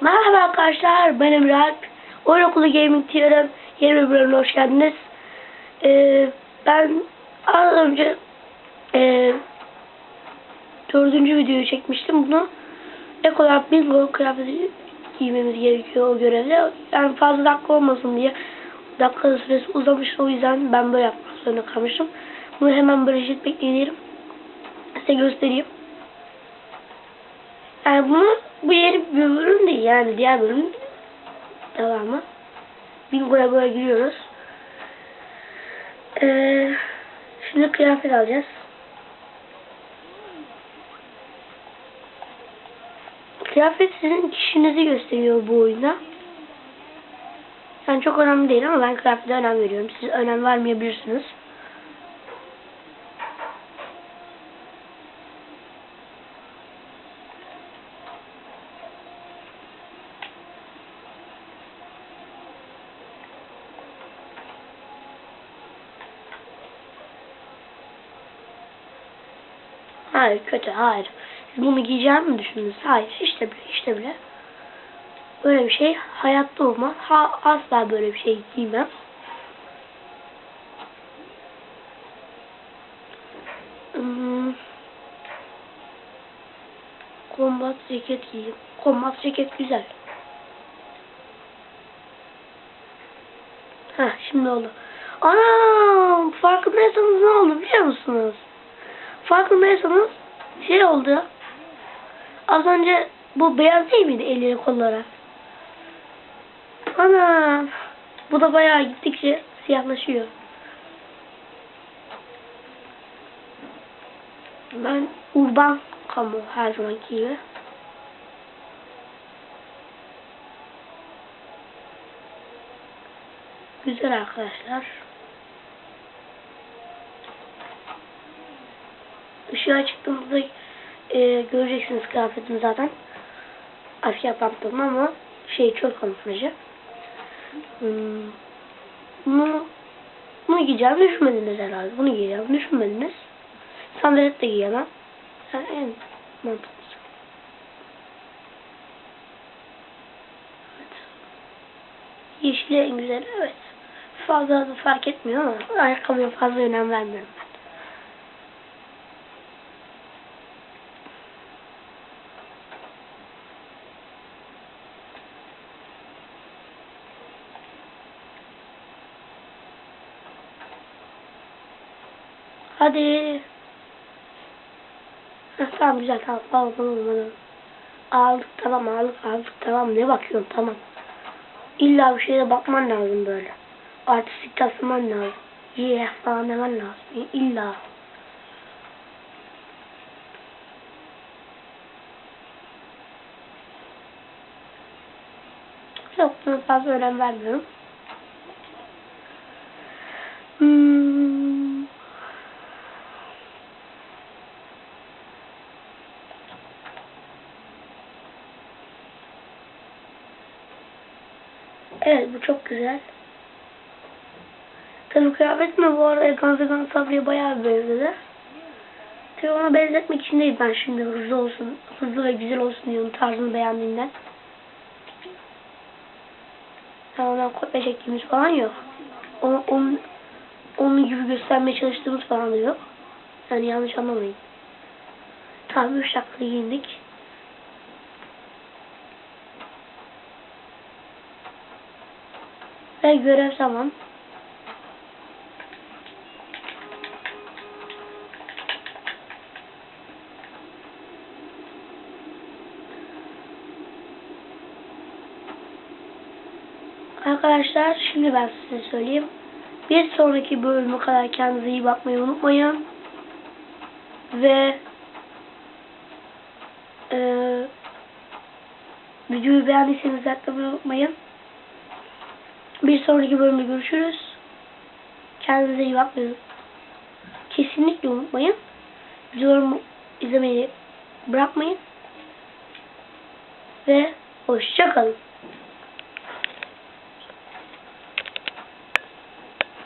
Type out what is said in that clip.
Merhaba arkadaşlar, ben. Oyun Okulu Gaming TV'nin yeni bir bölümüne hoş geldiniz. Ee, ben az önce e, dördüncü videoyu çekmiştim bunu. Ek olarak bingo kıyafeti giymemiz gerekiyor o görevde. Yani fazla dakika olmasın diye dakika süresi uzamış o yüzden ben böyle yapmak zorunda kalmıştım. Bunu hemen böyle jetpack deneyelim. Size göstereyim. Yani bunu bu yeni bir bölüm değil yani diğer bölüm devamı. Bingo'ya böyle giriyoruz. Ee, şimdi kıyafet alacağız. Kıyafet sizin kişinizi gösteriyor bu oyunda. Yani çok önemli değil ama ben kıyafete önem veriyorum. Siz önem vermeyebilirsiniz. Hayır kötü hayır. Bunu giyeceğimi mi düşündünüz? Hayır işte bile işte bile. Böyle bir şey hayatta olmaz. Ha, asla böyle bir şey giymem. Hmm. Kombat ceket giyeyim. Kombat ceket güzel. Ha şimdi oldu. Ana farkındaysanız ne oldu biliyor musunuz? Farkındaysanız şey oldu. Az önce bu beyaz değil miydi elleri kolları? Ana bu da bayağı gittikçe siyahlaşıyor. Ben urban kamu her zamanki gibi. Güzel arkadaşlar. Işığa çıktığımızda e, göreceksiniz kıyafetimi zaten. Asker pantolon ama şey çok kamuflajı. Hmm. Bunu, bunu giyeceğim düşünmediniz herhalde. Bunu giyeceğim düşünmediniz. Sandalet de giyemem. Yani en mantıklısı. Evet. Yeşili en güzel evet. Fazla da fark etmiyor ama ayakkabıya fazla önem vermiyorum ben. Hadi. Heh, tamam güzel tamam tamam tamam tamam. Aldık tamam aldık aldık tamam ne bakıyorsun tamam. İlla bir şeye bakman lazım böyle. Artistik tasman lazım. Yeah falan demen lazım. İlla. Buna fazla önem vermiyorum. Hmm. Evet bu çok güzel. Tabii kıyafet mi bu arada Ganze Sabri'ye bayağı benzedi. Tabii ona benzetmek için değil ben şimdi hızlı olsun, hızlı ve güzel olsun diyorum tarzını beğendiğimden. Yani ondan kopya çektiğimiz falan yok. Onun, onun, onun gibi göstermeye çalıştığımız falan da yok. Yani yanlış anlamayın. Tabii 3 dakika giyindik. Ve görev tamam. Arkadaşlar şimdi ben size söyleyeyim. Bir sonraki bölüme kadar kendinize iyi bakmayı unutmayın. Ve e, videoyu beğendiyseniz tıklamayı unutmayın. Bir sonraki bölümde görüşürüz. Kendinize iyi bakmayı kesinlikle unutmayın. Videolarımı izlemeyi bırakmayın. Ve hoşçakalın.